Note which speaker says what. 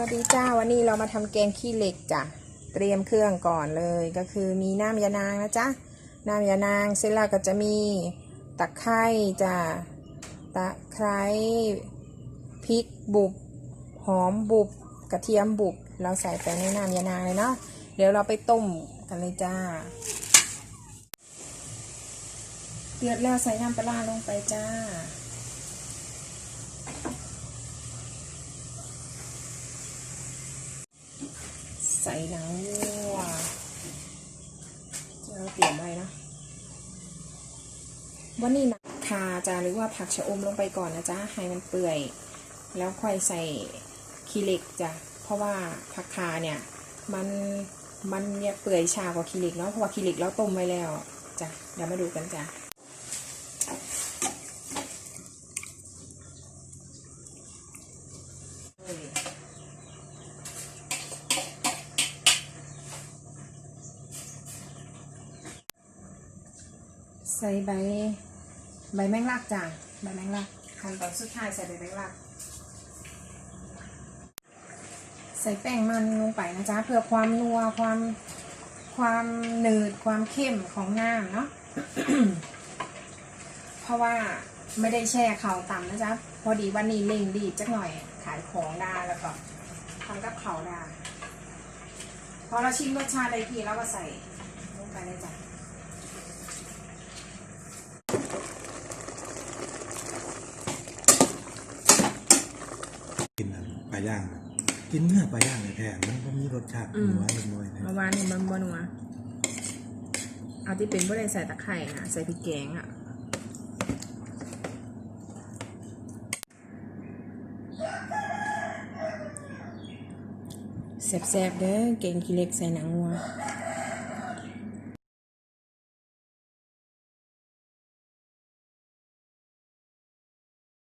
Speaker 1: วัสดีจ้าวันนี้เรามาทำแกงขี้เหล็กจ้ะเตรียมเครื่องก่อนเลยก็คือมีน้ำยานางนะจ๊ะน้ำยานางเสร็จแล้วก็จะมีตะไคร้จ้ะตะไคร้พริกบุบหอมบุบกระเทียมบุบเราใส่ไปในน้ำยานางเลยเนาะเดี๋ยวเราไปต้มกันเลยจ้าเดือดแล้วใส่น้ำปลาร้าลงไปจ้า ใส่หนังวัวที่เราเตรียมไว้นะวันนี้นะคาจะหรือว่าผักชะอมลงไปก่อนนะจ๊ะให้มันเปื่อย แล้วค่อยใส่ขี้เหล็กจ้ะเพราะว่าผักคาเนี่ยมันมันเนี่ยเปื่อยชากว่าขี้เหล็กเนาะเพราะว่าขี้เหล็กเราต้มไว้แล้วจ้ะเดี๋ยวมาดูกันจ้ะ ใส่ใบ ใบแมงลักจ้ะใบแมงลักขั้นตอนสุดท้ายใส่ใบแมงลัก ใส่แป้งมันลงไปนะจ๊ะเพื่อความนัวความความหนืดความเข้มของน้ำเนาะเพราะว่าไม่ได้แช่เข่าต่ำนะจ๊ะพอดีวันนี้เร่งรีจักหน่อยขายของด้แล้วก็ทำกับเขาด้พอเราชิมรสชาติได้ทีแล้วก็ใส่ลงไปเลยจ้ะ
Speaker 2: กินปลาย่าง กินเนื้อปลาย่างเลยแท้มันก็มีรสชาติ
Speaker 1: อืม
Speaker 2: นัวเล็กน้อยนะ
Speaker 1: เมื่อวานนี่มันบนัวเอาที่เป็นบ่ได้ใส่ตะไคร่นะใส่พริกแกงอะแซ่บๆเด้อเก่งขี้เหล็กใส่หนังวัว